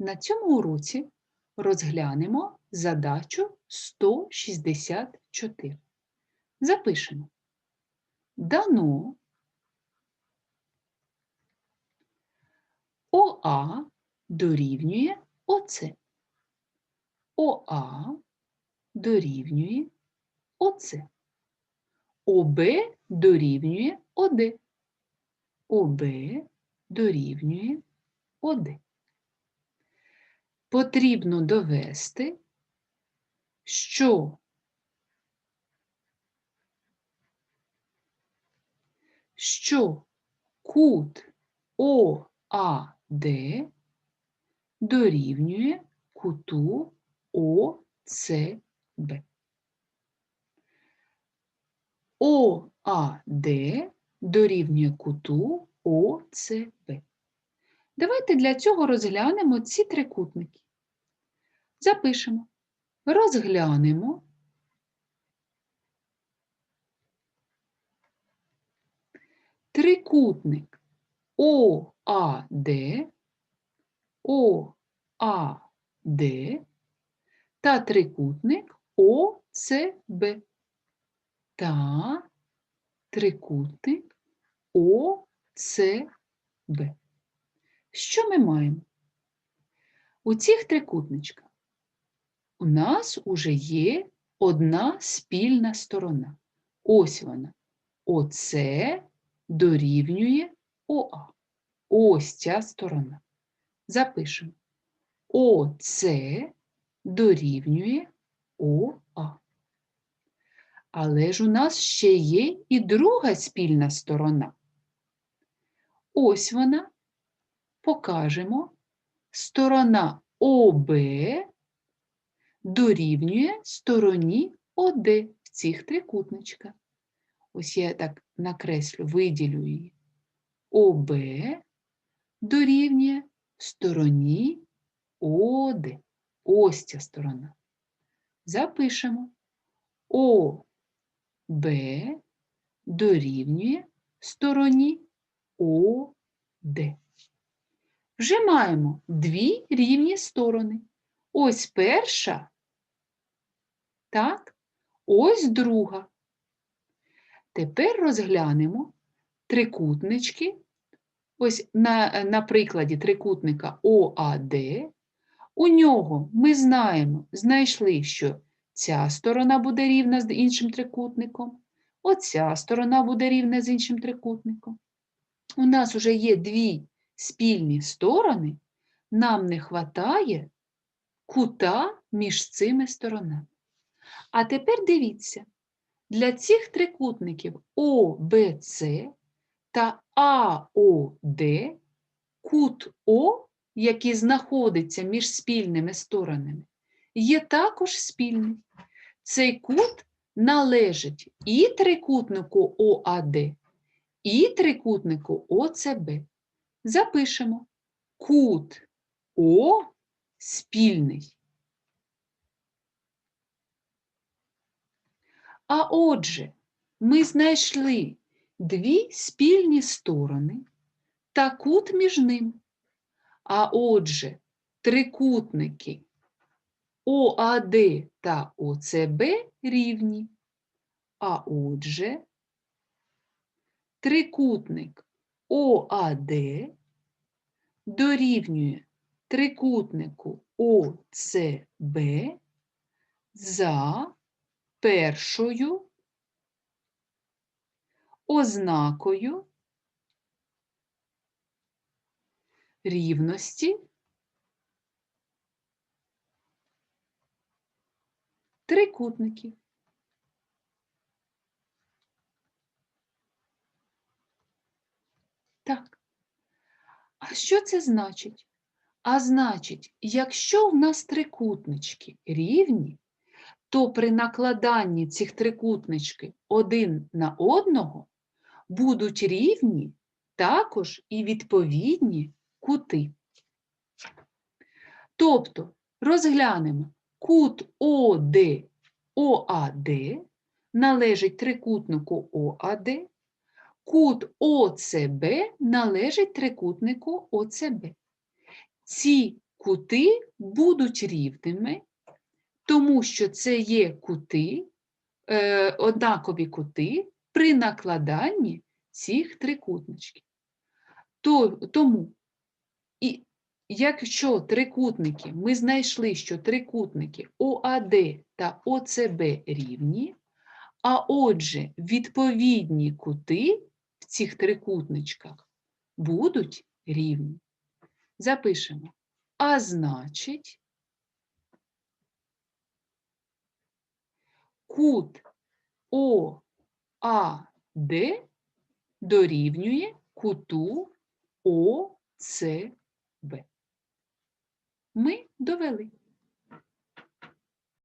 На цьому уроці розглянемо задачу 164. Запишемо. Дано ОА дорівнює ОЦ. ОА дорівнює ОЦ. ОБ дорівнює ОД. ОБ дорівнює ОД. Потрібно довести, що що кут ОАД дорівнює куту ОЦБ. ОАД дорівнює куту ОЦБ. Давайте для цього розглянемо ці трикутники. Запишемо. Розглянемо трикутник ОАД, ОАД та трикутник ОЦБ та трикутник ОЦБ. Що ми маємо? У цих трикутничках у нас уже є одна спільна сторона. Ось вона. ОЦ дорівнює ОА. Ось ця сторона. Запишемо. ОЦ дорівнює ОА. Але ж у нас ще є і друга спільна сторона. Ось вона покажемо, сторона ОБ дорівнює стороні ОД в цих трикутничках. Ось я так накреслю, виділю її. ОБ дорівнює стороні ОД. Ось ця сторона. Запишемо. ОБ дорівнює стороні ОД. Вже маємо дві рівні сторони. Ось перша, так, ось друга. Тепер розглянемо трикутнички. Ось на, на прикладі трикутника ОАД. У нього ми знаємо, знайшли, що ця сторона буде рівна з іншим трикутником, оця сторона буде рівна з іншим трикутником. У нас вже є дві спільні сторони, нам не вистачає кута між цими сторонами. А тепер дивіться, для цих трикутників ОБЦ та АОД кут О, який знаходиться між спільними сторонами, є також спільний. Цей кут належить і трикутнику ОАД, і трикутнику ОЦБ. Запишемо кут О спільний. А отже, ми знайшли дві спільні сторони та кут між ними. А отже, трикутники ОАД та ОЦБ рівні. А отже, трикутник ОАД дорівнює трикутнику ОЦБ за першою ознакою рівності трикутників. Так. А що це значить? А значить, якщо в нас трикутнички рівні, то при накладанні цих трикутнички один на одного будуть рівні також і відповідні кути. Тобто розглянемо кут ОД ОАД належить трикутнику ОАД, кут ОЦБ належить трикутнику ОЦБ. Ці кути будуть рівними, тому що це є кути, е, однакові кути при накладанні цих трикутничків. То, тому, і якщо трикутники, ми знайшли, що трикутники ОАД та ОЦБ рівні, а отже, відповідні кути в цих трикутничках будуть рівні. Запишемо. А значить, кут ОАД дорівнює куту ОЦБ. Ми довели.